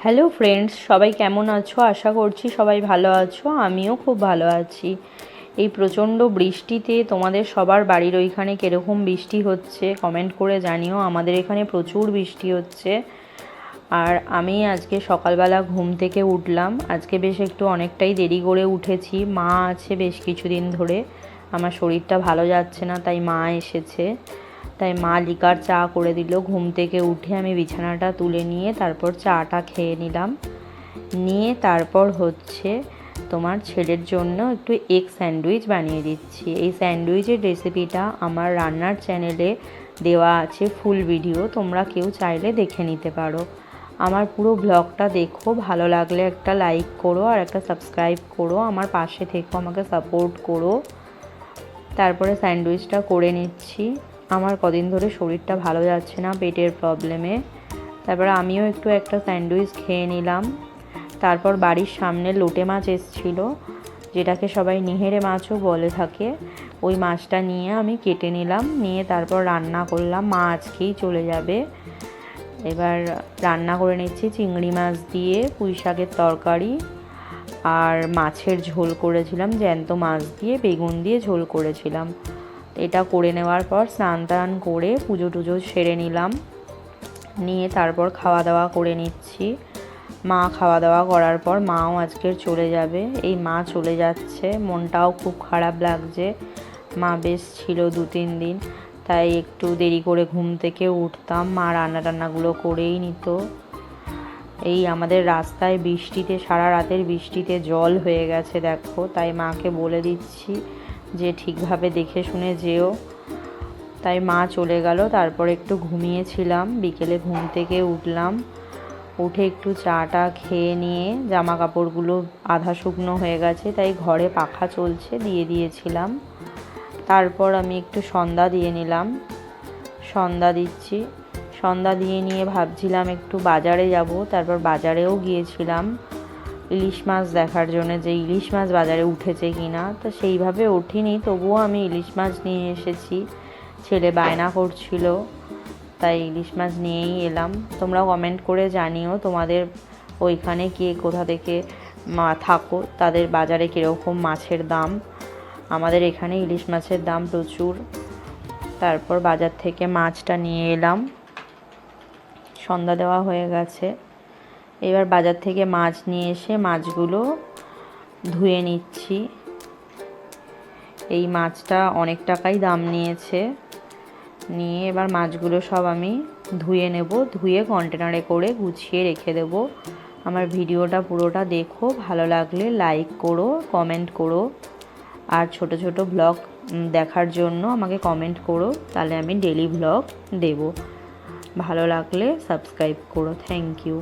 Hello friends সবাই কেমন আছো? আশা করছি সবাই ভালো আছো। আমিও খুব ভালো আছি। এই প্রচণ্ড বৃষ্টিতে তোমাদের সবার বাড়ির ওইখানে কীরকম বৃষ্টি হচ্ছে কমেন্ট করে জানিও। আমাদের এখানে প্রচুর বৃষ্টি হচ্ছে। আর আমি আজকে সকালবেলা ঘুম থেকে উঠলাম। আজকে বেশ একটু অনেকটাই দেরি করে উঠেছি। মা আছে বেশ কিছুদিন ধরে। আমার শরীরটা ভালো যাচ্ছে না, তাই মা এসেছে। তাই মা লিকার চা করে দিল। ঘুম থেকে উঠে আমি বিছানাটা তুলে নিয়ে তারপর চাটা খেয়ে নিলাম। নিয়ে তারপর হচ্ছে তোমার ছেলের জন্য একটু এগ স্যান্ডউইচ বানিয়ে দিচ্ছি। এই স্যান্ডউইচের রেসিপিটা আমার রান্নার চ্যানেলে দেওয়া আছে ফুল ভিডিও। তোমরা কেউ চাইলে দেখে নিতে পারো। আমার পুরো ব্লগটা দেখো, ভালো লাগলে একটা লাইক করো আর একটা সাবস্ক্রাইব করো। আমার পাশে থেকো, আমাকে সাপোর্ট করো। তারপরে স্যান্ডউইচটা করে নিচ্ছি। আমার কদিন ধরে শরীরটা ভালো যাচ্ছে না, পেটের প্রবলেমে তারপরে আমিও একটু একটা স্যান্ডউইচ খেয়ে নিলাম। তারপর বাড়ির সামনে লোটে মাছ এসছিল, যেটাকে সবাই নিহেরে মাছও বলে থাকে। ওই মাছটা নিয়ে আমি কেটে নিলাম, নিয়ে তারপর রান্না করলাম, মা আজকেই চলে যাবে। এবার রান্না করে নিচ্ছি চিংড়ি মাছ দিয়ে, পুঁই শাকের তরকারি আর মাছের ঝোল করেছিলাম, জ্যান্ত মাছ দিয়ে, বেগুন দিয়ে ঝোল করেছিলাম। এটা করে নেওয়ার পর স্নান টান করে পুজো টুজো সেরে নিলাম। নিয়ে তারপর খাওয়া দাওয়া করে নিচ্ছি। মা খাওয়া দাওয়া করার পর মাও আজকের চলে যাবে। এই মা চলে যাচ্ছে। মনটাও খুব খারাপ লাগছে। মা বেশ ছিল দু তিন দিন, তাই একটু দেরি করে ঘুম থেকে উঠতাম। মা রান্না টান্নাগুলো করেই নিত। এই আমাদের রাস্তায় বৃষ্টিতে, সারা রাতের বৃষ্টিতে জল হয়ে গেছে, দেখো। তাই মাকে বলে দিচ্ছি যে ঠিকভাবে দেখে শুনে যেও। তাই মা চলে গেল, তারপর একটু ঘুমিয়েছিলাম। বিকেলে ঘুম থেকে উঠলাম, উঠে একটু চাটা খেয়ে নিয়ে জামা কাপড়গুলো আধা শুকনো হয়ে গেছে, তাই ঘরে পাখা চলছে দিয়ে দিয়েছিলাম। তারপর আমি একটু সন্ধ্যা দিয়ে নিলাম। সন্ধ্যা দিচ্ছি। সন্ধ্যা দিয়ে নিয়ে ভাবছিলাম একটু বাজারে যাব, তারপর বাজারেও গিয়েছিলাম। ইলিশ মাছ দেখার জন্য যে ইলিশ মাছ বাজারে উঠেছে কি না তো সেইভাবে ওঠেনি। তবুও আমি ইলিশ মাছ নিয়ে এসেছি। ছেলে বায়না করছিল, তাই ইলিশ মাছ নিয়েই এলাম। তোমরা কমেন্ট করে জানিও তোমাদের ওইখানে কে, কোথা থেকে থাকো, তাদের বাজারে কীরকম মাছের দাম। আমাদের এখানে ইলিশ মাছের দাম প্রচুর। তারপর বাজার থেকে মাছটা নিয়ে এলাম। সন্ধ্যা দেওয়া হয়ে গেছে। এবার বাজার থেকে মাছ নিয়ে এসে মাছগুলো ধুয়ে নিচ্ছি। এই মাছটা অনেক টাকাই দাম নিয়েছে। নিয়ে এবার মাছগুলো সব আমি ধুয়ে নেব, ধুয়ে কন্টেনারে করে গুছিয়ে রেখে দেব। আমার ভিডিওটা পুরোটা দেখো, ভালো লাগলে লাইক করো কমেন্ট করো। আর ছোট ছোট ব্লগ দেখার জন্য আমাকে কমেন্ট করো, তাহলে আমি ডেলি ব্লগ দেব। ভালো লাগলে সাবস্ক্রাইব করো থ্যাংক ইউ